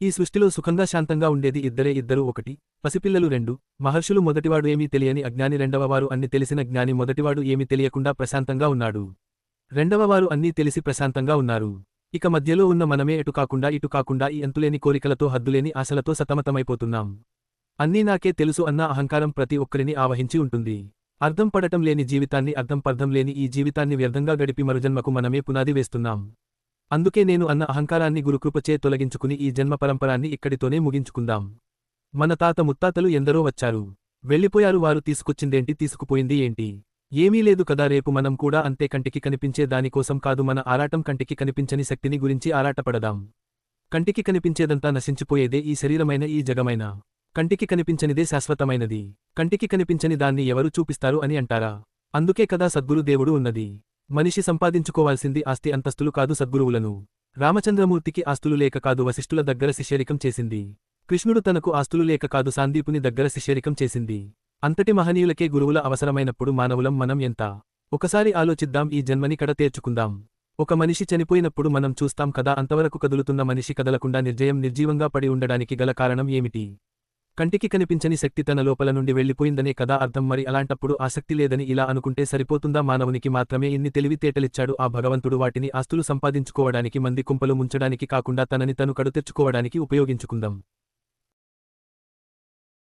ఈ సృష్టిలో సుఖంగా శాంతంగా ఉండేది ఇద్దరే ఇద్దరు ఒకటి పసిపిల్లలు రెండు మహర్షులు మొదటివాడు ఏమీ తెలియని అజ్ఞాని రెండవవారు అన్ని తెలిసిన జ్ఞాని మొదటివాడు ఏమీ తెలియకుండా ప్రశాంతంగా ఉన్నాడు. రెండవవారు అన్నీ తెలిసి ప్రశాంతంగా ఉన్నారు. ఇక మధ్యలో ఉన్న మనమే ఎటు కాకుండా ఇటు కాకుండా ఈ అంతులేని కోరికలతో హద్దులేని ఆశలతో సతమతమైపోతున్నాం. అన్నీ నాకే తెలుసు అన్న అహంకారం ప్రతి ఒక్కరిని ఆవహించి ఉంటుంది. అర్థం పడటం లేని జీవితాన్ని అర్థం పర్థం లేని ఈ జీవితాన్ని వ్యర్థంగా గడిపి మరుజన్మకు మనమే పునాది వేస్తున్నాం. అందుకే నేను అన్న అహంకారాన్ని గురుకృపచే తొలగించుకుని ఈ జన్మ పరంపరాన్ని ఇక్కడితోనే ముగించుకుందాం. మన తాత ముత్తాతలు ఎందరో వచ్చారు. వెళ్ళిపోయారు వారు తీసుకొచ్చిందేంటి తీసుకుపోయింది ఏంటి? ఏమీ లేదు కదా రేపు మనం కూడా అంతే కంటికి కనిపించే దానికోసం కాదు మన ఆరాటం కంటికి కనిపించని శక్తిని గురించి ఆరాటపడదాం. కంటికి కనిపించేదంతా నశించిపోయేదే ఈ శరీరమైన ఈ జగమైన. కంటికి కనిపించనిదే శాశ్వతమైనది. కంటికి కనిపించని దాన్ని ఎవరు చూపిస్తారు అని అంటారా? అందుకే కదా సద్గురు దేవుడు ఉన్నది. మనిషి సంపాదించుకోవాల్సింది ఆస్తి అంతస్తులు కాదు సద్గురువులను. రామచంద్రమూర్తికి ఆస్తులు లేక కాదు వశిష్ఠుల దగ్గర శిష్యరికం చేసింది. కృష్ణుడు తనకు ఆస్తులు లేక కాదు సాందీపుని దగ్గర శిష్యరికం చేసింది. అంతటి మహనీయులకే గురువుల అవసరమైనప్పుడు మానవులం మనం ఎంత? ఒకసారి ఆలోచిద్దాం ఈ జన్మని కడ తేర్చుకుందాం. ఒక మనిషి చనిపోయినప్పుడు మనం చూస్తాం కదా అంతవరకు కదులుతున్న మనిషి కదలకుండా నిర్జయం నిర్జీవంగా పడి ఉండడానికి గల కారణం ఏమిటి? కంటికి కనిపించని శక్తి తన లోపల నుండి వెళ్ళిపోయిందనే కదా అర్థం. మరి అలాంటప్పుడు ఆసక్తి లేదని ఇలా అనుకుంటే సరిపోతుందా? మానవునికి మాత్రమే ఇన్ని తెలివితేటలిచ్చాడు ఆ భగవంతుడు. వాటిని ఆస్తులు సంపాదించుకోవడానికి మంది కుంపలు ముంచడానికి కాకుండా తనని తను కడుతెచ్చుకోవడానికి ఉపయోగించుకుందాం.